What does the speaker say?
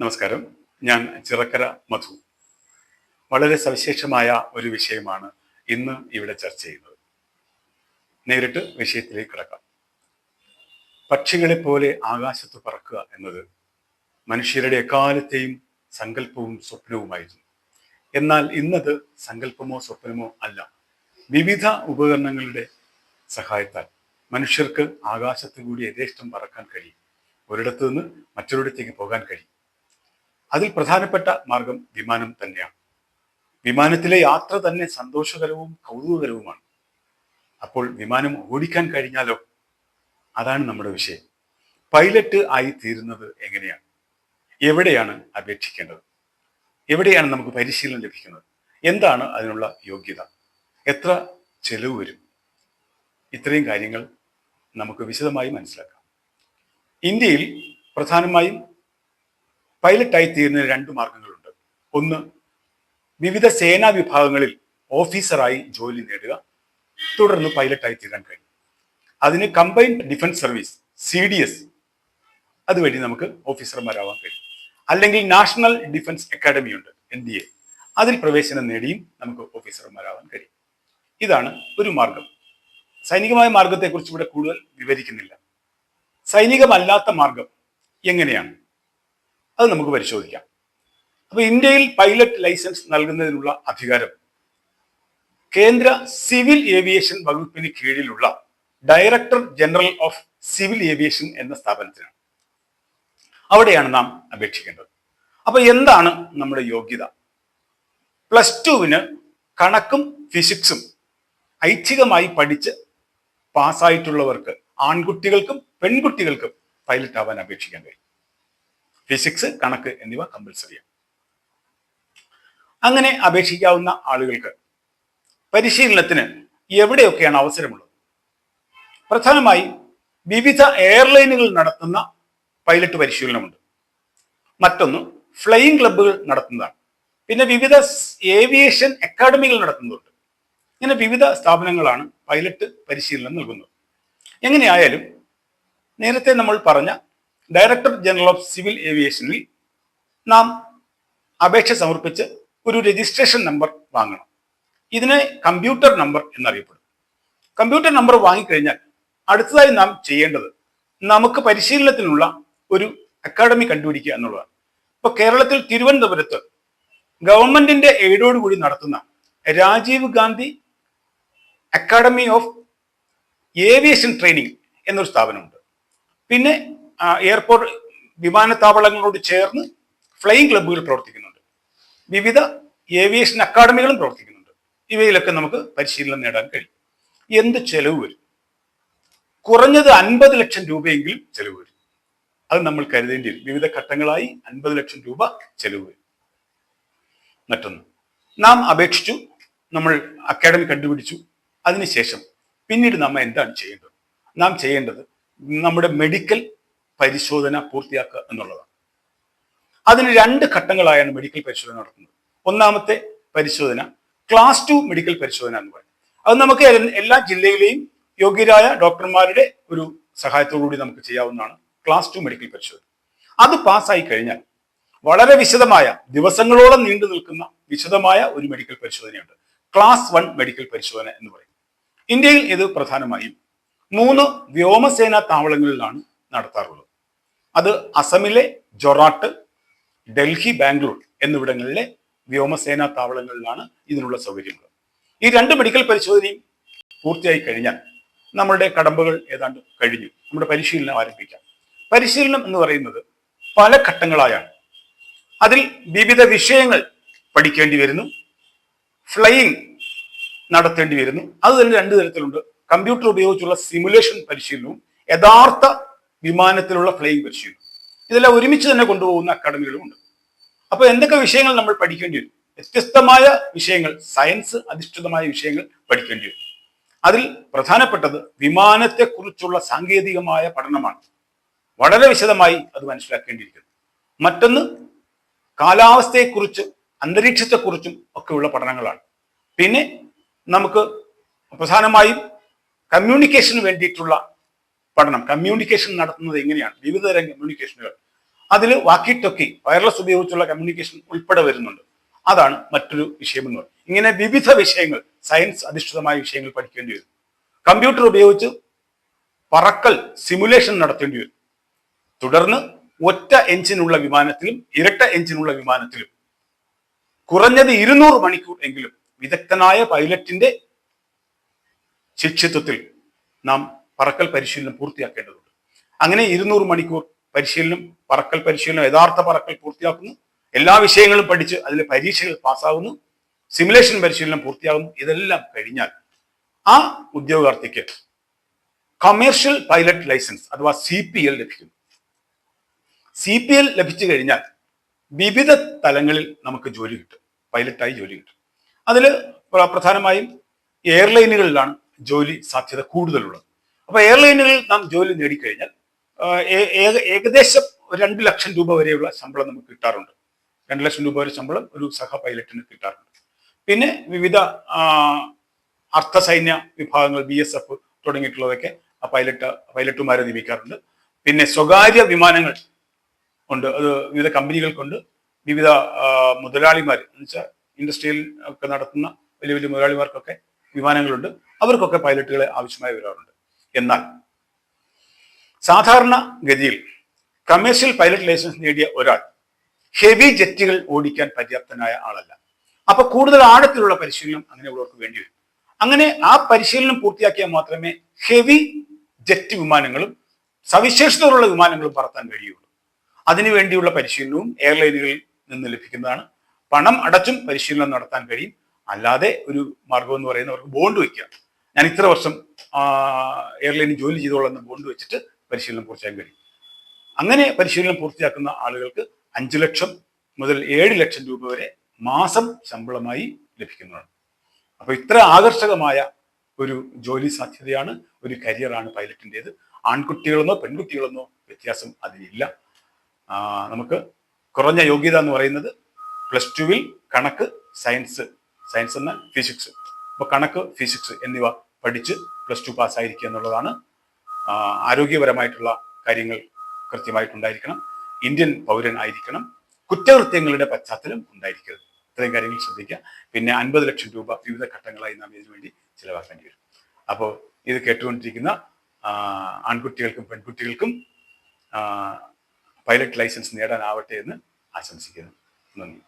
നമസ്കാരം. ഞാൻ ചിറക്കര മധു. വളരെ സവിശേഷമായ ഒരു വിഷയമാണ് ഇന്ന് ഇവിടെ ചർച്ച ചെയ്യുന്നത്. നേരിട്ട് വിഷയത്തിലേക്ക് കിടക്കാം. പക്ഷികളെ പോലെ ആകാശത്ത് പറക്കുക എന്നത് മനുഷ്യരുടെ എക്കാലത്തെയും സങ്കല്പവും സ്വപ്നവുമായിരുന്നു. എന്നാൽ ഇന്നത് സങ്കല്പമോ സ്വപ്നമോ അല്ല. വിവിധ ഉപകരണങ്ങളുടെ സഹായത്താൽ മനുഷ്യർക്ക് ആകാശത്ത് കൂടി യഥേഷ്ടം പറക്കാൻ കഴിയും. ഒരിടത്തു നിന്ന് മറ്റൊരിടത്തേക്ക് പോകാൻ കഴിയും. അതിൽ പ്രധാനപ്പെട്ട മാർഗം വിമാനം തന്നെയാണ്. വിമാനത്തിലെ യാത്ര തന്നെ സന്തോഷകരവും കൗതുകകരവുമാണ്. അപ്പോൾ വിമാനം ഓടിക്കാൻ കഴിഞ്ഞാലോ? അതാണ് നമ്മുടെ വിഷയം. പൈലറ്റ് ആയി തീരുന്നത് എങ്ങനെയാണ്? എവിടെയാണ് അപേക്ഷിക്കേണ്ടത്? എവിടെയാണ് നമുക്ക് പരിശീലനം ലഭിക്കുന്നത്? എന്താണ് അതിനുള്ള യോഗ്യത? എത്ര ചെലവ് വരും? ഇത്രയും കാര്യങ്ങൾ നമുക്ക് വിശദമായി മനസ്സിലാക്കാം. ഇന്ത്യയിൽ പ്രധാനമായും പൈലറ്റായി തീരുന്ന രണ്ട് മാർഗങ്ങളുണ്ട്. ഒന്ന് വിവിധ സേനാ വിഭാഗങ്ങളിൽ ഓഫീസറായി ജോലി നേടുക തുടർന്ന് പൈലറ്റായി തീരാൻ കഴിയും. അതിന് combined defence service C D S അതുവഴി നമുക്ക് ഓഫീസർമാരാവാൻ കഴിയും. അല്ലെങ്കിൽ നാഷണൽ ഡിഫൻസ് അക്കാഡമി ഉണ്ട് എൻ ഡി എ അതിൽ പ്രവേശനം നേടിയും നമുക്ക് ഓഫീസർമാരാവാൻ കഴിയും. ഇതാണ് ഒരു മാർഗം. സൈനികമായ മാർഗത്തെക്കുറിച്ച് ഇവിടെ കൂടുതൽ വിവരിക്കുന്നില്ല. സൈനികമല്ലാത്ത മാർഗം എങ്ങനെയാണ്? അത് നമുക്ക് പരിശോധിക്കാം. അപ്പോൾ ഇന്ത്യയിൽ പൈലറ്റ് ലൈസൻസ് നൽകുന്നതിനുള്ള അധികാരം കേന്ദ്ര സിവിൽ ഏവിയേഷൻ വകുപ്പിന് കീഴിലുള്ള director general of civil aviation എന്ന സ്ഥാപനത്തിനാണ്. അവിടെയാണ് നാം അപേക്ഷിക്കേണ്ടത്. അപ്പൊ എന്താണ് നമ്മുടെ യോഗ്യത? പ്ലസ് ടുവിന് കണക്കും ഫിസിക്സും ഐച്ഛികമായി പഠിച്ച് പാസ്സായിട്ടുള്ളവർക്ക് ആൺകുട്ടികൾക്കും പെൺകുട്ടികൾക്കും പൈലറ്റ് ആവാൻ അപേക്ഷിക്കാൻ കഴിയും. ഫിസിക്സ് കണക്ക് എന്നിവ കമ്പൽസറിയാണ് അങ്ങനെ അപേക്ഷിക്കാവുന്ന ആളുകൾക്ക് പരിശീലനത്തിന് എവിടെയൊക്കെയാണ് അവസരമുള്ളത്? പ്രധാനമായി വിവിധ എയർലൈനുകൾ നടത്തുന്ന പൈലറ്റ് പരിശീലനമുണ്ട്. മറ്റൊന്ന് ഫ്ലൈയിങ് ക്ലബ്ബുകൾ നടത്തുന്നതാണ്. പിന്നെ വിവിധ ഏവിയേഷൻ അക്കാഡമികൾ നടത്തുന്നുണ്ട് ഇങ്ങനെ വിവിധ സ്ഥാപനങ്ങളാണ് പൈലറ്റ് പരിശീലനം നൽകുന്നത്. എങ്ങനെയായാലും നേരത്തെ നമ്മൾ പറഞ്ഞ ഡയറക്ടർ ജനറൽ ഓഫ് സിവിൽ ഏവിയേഷനിൽ നാം അപേക്ഷ സമർപ്പിച്ച് ഒരു രജിസ്ട്രേഷൻ നമ്പർ വാങ്ങണം. ഇതിനെ കമ്പ്യൂട്ടർ നമ്പർ എന്നറിയപ്പെടും കമ്പ്യൂട്ടർ നമ്പർ വാങ്ങിക്കഴിഞ്ഞാൽ അടുത്തതായി നാം ചെയ്യേണ്ടത് നമുക്ക് പരിശീലനത്തിനുള്ള ഒരു അക്കാഡമി കണ്ടുപിടിക്കുക എന്നുള്ളതാണ്. ഇപ്പൊ കേരളത്തിൽ തിരുവനന്തപുരത്ത് ഗവൺമെന്റിന്റെ എയ്ഡോടുകൂടി നടത്തുന്ന Rajiv Gandhi academy of aviation training എന്നൊരു സ്ഥാപനമുണ്ട്. പിന്നെ എയർപോർട്ട് വിമാനത്താവളങ്ങളോട് ചേർന്ന് ഫ്ലൈയിങ് ക്ലബ്ബുകൾ പ്രവർത്തിക്കുന്നുണ്ട്. വിവിധ ഏവിയേഷൻ അക്കാഡമികളും പ്രവർത്തിക്കുന്നുണ്ട്. ഇവയിലൊക്കെ നമുക്ക് പരിശീലനം നേടാൻ കഴിയും. എന്ത് ചെലവ് വരും? കുറഞ്ഞത് അൻപത് ലക്ഷം രൂപയെങ്കിലും ചെലവ് വരും. അത് നമ്മൾ കരുതേണ്ടി വരും. വിവിധ ഘട്ടങ്ങളായി അൻപത് ലക്ഷം രൂപ ചെലവ് വരും. മറ്റൊന്ന് നാം അപേക്ഷിച്ചു നമ്മൾ അക്കാഡമി കണ്ടുപിടിച്ചു. അതിനുശേഷം പിന്നീട് നാം എന്താണ് ചെയ്യേണ്ടത്? നാം ചെയ്യേണ്ടത് നമ്മുടെ മെഡിക്കൽ പരിശോധന പൂർത്തിയാക്കുക എന്നുള്ളതാണ്. അതിന് രണ്ട് ഘട്ടങ്ങളായാണ് മെഡിക്കൽ പരിശോധന നടത്തുന്നത്. ഒന്നാമത്തെ പരിശോധന ക്ലാസ് ടു മെഡിക്കൽ പരിശോധന എന്ന് പറയും അത് നമുക്ക് എല്ലാ ജില്ലയിലെയും യോഗ്യരായ ഡോക്ടർമാരുടെ ഒരു സഹായത്തോടുകൂടി നമുക്ക് ചെയ്യാവുന്നതാണ് ക്ലാസ് ടു മെഡിക്കൽ പരിശോധന. അത് പാസ്സായി കഴിഞ്ഞാൽ വളരെ വിശദമായ ദിവസങ്ങളോളം നീണ്ടു നിൽക്കുന്ന വിശദമായ ഒരു മെഡിക്കൽ പരിശോധനയുണ്ട്. ക്ലാസ് വൺ മെഡിക്കൽ പരിശോധന എന്ന് പറയും ഇന്ത്യയിൽ ഇത് പ്രധാനമായും മൂന്ന് വ്യോമസേനാ താവളങ്ങളിലാണ് നടത്താറുള്ളത്. അത് അസമിലെ ജൊറാട്ട് ഡൽഹി ബാംഗ്ലൂർ എന്നിവിടങ്ങളിലെ വ്യോമസേനാ താവളങ്ങളിലാണ് ഇതിനുള്ള സൗകര്യങ്ങൾ. ഈ രണ്ട് മെഡിക്കൽ പരിശോധനയും പൂർത്തിയായി കഴിഞ്ഞാൽ നമ്മളുടെ കടമ്പകൾ ഏതാണ്ട് കഴിഞ്ഞു. നമ്മുടെ പരിശീലനം ആരംഭിക്കാം. പരിശീലനം എന്ന് പറയുന്നത് പല ഘട്ടങ്ങളായാണ്. അതിൽ വിവിധ വിഷയങ്ങൾ പഠിക്കേണ്ടി വരുന്നു. ഫ്ലൈയിങ് നടത്തേണ്ടി വരുന്നു. അത് തന്നെ രണ്ട് തരത്തിലുണ്ട്. കമ്പ്യൂട്ടർ ഉപയോഗിച്ചുള്ള സിമുലേഷൻ പരിശീലനവും യഥാർത്ഥ വിമാനത്തിലുള്ള ഫ്ലൈയിങ് പരിശീലനം ഇതെല്ലാം ഒരുമിച്ച് തന്നെ കൊണ്ടുപോകുന്ന അക്കാഡമികളുമുണ്ട് അപ്പോൾ എന്തൊക്കെ വിഷയങ്ങൾ നമ്മൾ പഠിക്കേണ്ടി വരും? വ്യത്യസ്തമായ വിഷയങ്ങൾ സയൻസ് അധിഷ്ഠിതമായ വിഷയങ്ങൾ പഠിക്കേണ്ടി വരും. അതിൽ പ്രധാനപ്പെട്ടത് വിമാനത്തെക്കുറിച്ചുള്ള സാങ്കേതികമായ പഠനമാണ്. വളരെ വിശദമായി അത് മനസ്സിലാക്കേണ്ടിയിരിക്കുന്നു. മറ്റൊന്ന് കാലാവസ്ഥയെക്കുറിച്ച് അന്തരീക്ഷത്തെക്കുറിച്ചും ഒക്കെയുള്ള പഠനങ്ങളാണ്. പിന്നെ നമുക്ക് പ്രധാനമായും കമ്മ്യൂണിക്കേഷന് വേണ്ടിയിട്ടുള്ള പഠനം കമ്മ്യൂണിക്കേഷൻ നടത്തുന്നത് എങ്ങനെയാണ്? വിവിധ തരം കമ്മ്യൂണിക്കേഷനുകൾ അതിൽ വാക്കി ടൊക്കി വയർലെസ് ഉപയോഗിച്ചുള്ള കമ്മ്യൂണിക്കേഷൻ ഉൾപ്പെടെ വരുന്നുണ്ട്. അതാണ് മറ്റൊരു വിഷയം എന്ന് പറയുന്നത്. ഇങ്ങനെ വിവിധ വിഷയങ്ങൾ സയൻസ് അധിഷ്ഠിതമായ വിഷയങ്ങൾ പഠിക്കേണ്ടി വരും. കമ്പ്യൂട്ടർ ഉപയോഗിച്ച് പറക്കൽ സിമുലേഷൻ നടത്തേണ്ടി വരും. തുടർന്ന് ഒറ്റ എഞ്ചിനുള്ള വിമാനത്തിലും ഇരട്ട എഞ്ചിനുള്ള വിമാനത്തിലും കുറഞ്ഞത് ഇരുന്നൂറ് മണിക്കൂർ എങ്കിലും വിദഗ്ധനായ പൈലറ്റിന്റെ ശിക്ഷിത്വത്തിൽ നാം പറക്കൽ പരിശീലനം പൂർത്തിയാക്കേണ്ടതുണ്ട്. അങ്ങനെ ഇരുന്നൂറ് മണിക്കൂർ പരിശീലനം പറക്കൽ പരിശീലനം യഥാർത്ഥ പറക്കൽ പൂർത്തിയാക്കുന്നു. എല്ലാ വിഷയങ്ങളും പഠിച്ച് അതിലെ പരീക്ഷകൾ പാസ്സാകുന്നു. സിമുലേഷൻ പരിശീലനം പൂർത്തിയാകുന്നു. ഇതെല്ലാം കഴിഞ്ഞാൽ ആ ഉദ്യോഗാർത്ഥിക്ക് കമേഴ്ഷ്യൽ പൈലറ്റ് ലൈസൻസ് അഥവാ സി പി എൽ ലഭിക്കുന്നു സി പി എൽ ലഭിച്ചു കഴിഞ്ഞാൽ വിവിധ തലങ്ങളിൽ നമുക്ക് ജോലി കിട്ടും. പൈലറ്റായി ജോലി കിട്ടും. അതിൽ പ്രധാനമായും എയർലൈനുകളിലാണ് ജോലി സാധ്യത കൂടുതലുള്ളത്. അപ്പൊ എയർലൈനുകളിൽ നാം ജോലി നേടിക്കഴിഞ്ഞാൽ ഏകദേശം രണ്ട് ലക്ഷം രൂപ വരെയുള്ള ശമ്പളം നമുക്ക് കിട്ടാറുണ്ട്. രണ്ട് ലക്ഷം രൂപ വരെ ശമ്പളം ഒരു സഹ പൈലറ്റിന് കിട്ടാറുണ്ട്. പിന്നെ വിവിധ ആ, അർദ്ധസൈന്യ വിഭാഗങ്ങൾ ബി എസ് എഫ് തുടങ്ങിയിട്ടുള്ളതൊക്കെ ആ പൈലറ്റ് പൈലറ്റുമാരെ നിയമിക്കാറുണ്ട്. പിന്നെ സ്വകാര്യ വിമാനങ്ങൾ ഉണ്ട്. അത് വിവിധ കമ്പനികൾക്കുണ്ട്. വിവിധ മുതലാളിമാർ മുതലാളിമാർ എന്നുവെച്ചാൽ ഇൻഡസ്ട്രിയിൽ ഒക്കെ നടത്തുന്ന വലിയ വലിയ മുതലാളിമാർക്കൊക്കെ വിമാനങ്ങളുണ്ട്. അവർക്കൊക്കെ പൈലറ്റുകളെ ആവശ്യമായി വരാറുണ്ട്. എന്നാൽ സാധാരണ ഗതിയിൽ കമേഴ്ഷ്യൽ പൈലറ്റ് ലൈസൻസ് നേടിയ ഒരാൾ ഹെവി ജെറ്റുകൾ ഓടിക്കാൻ പര്യാപ്തനായ ആളല്ല. അപ്പൊ കൂടുതൽ ആഴത്തിലുള്ള പരിശീലനം അങ്ങനെയുള്ളവർക്ക് വേണ്ടി വരും അങ്ങനെ ആ പരിശീലനം പൂർത്തിയാക്കിയാൽ മാത്രമേ ഹെവി ജെറ്റ് വിമാനങ്ങളും സവിശേഷതകളുള്ള വിമാനങ്ങളും പറത്താൻ കഴിയുള്ളൂ. അതിനുവേണ്ടിയുള്ള പരിശീലനവും എയർലൈനുകളിൽ നിന്ന് ലഭിക്കുന്നതാണ്. പണം അടച്ചും പരിശീലനം നടത്താൻ കഴിയും. അല്ലാതെ ഒരു മാർഗം എന്ന് പറയുന്നവർക്ക് ബോണ്ട് വയ്ക്കുക. ഞാൻ ഇത്ര വർഷം എയർലൈനിൽ ജോലി ചെയ്തോളെന്ന് ബോണ്ട് വെച്ചിട്ട് പരിശീലനം പൂർത്തിയാക്കാൻ കഴിയും. അങ്ങനെ പരിശീലനം പൂർത്തിയാക്കുന്ന ആളുകൾക്ക് അഞ്ചു ലക്ഷം മുതൽ ഏഴ് ലക്ഷം രൂപ വരെ മാസം ശമ്പളമായി ലഭിക്കുന്നതാണ്. അപ്പോൾ ഇത്ര ആകർഷകമായ ഒരു ജോലി സാധ്യതയാണ് ഒരു കരിയറാണ് പൈലറ്റിന്റെത്. ആൺകുട്ടികളെന്നോ പെൺകുട്ടികളെന്നോ വ്യത്യാസം അതിനില്ല നമുക്ക് കുറഞ്ഞ യോഗ്യത എന്ന് പറയുന്നത് പ്ലസ് ടുവിൽ കണക്ക് സയൻസ് സയൻസ് എന്നാൽ ഫിസിക്സ്. അപ്പോൾ കണക്ക് ഫിസിക്സ് എന്നിവ പഠിച്ച് പ്ലസ് ടു പാസ്സായിരിക്കുക എന്നുള്ളതാണ് ആരോഗ്യപരമായിട്ടുള്ള കാര്യങ്ങൾ കൃത്യമായിട്ടുണ്ടായിരിക്കണം. ഇന്ത്യൻ പൗരൻ ആയിരിക്കണം. കുറ്റകൃത്യങ്ങളുടെ പശ്ചാത്തലം ഉണ്ടായിരിക്കരുത്. ഇത്രയും കാര്യങ്ങൾ ശ്രദ്ധിക്കുക. പിന്നെ അൻപത് ലക്ഷം രൂപ വിവിധ ഘട്ടങ്ങളായി നാം ഇതിനു വേണ്ടി ചിലവാക്കേണ്ടി വരും. അപ്പോൾ ഇത് കേട്ടുകൊണ്ടിരിക്കുന്ന ആൺകുട്ടികൾക്കും പെൺകുട്ടികൾക്കും പൈലറ്റ് ലൈസൻസ് നേടാനാവട്ടെ എന്ന് ആശംസിക്കുന്നു. നന്ദി.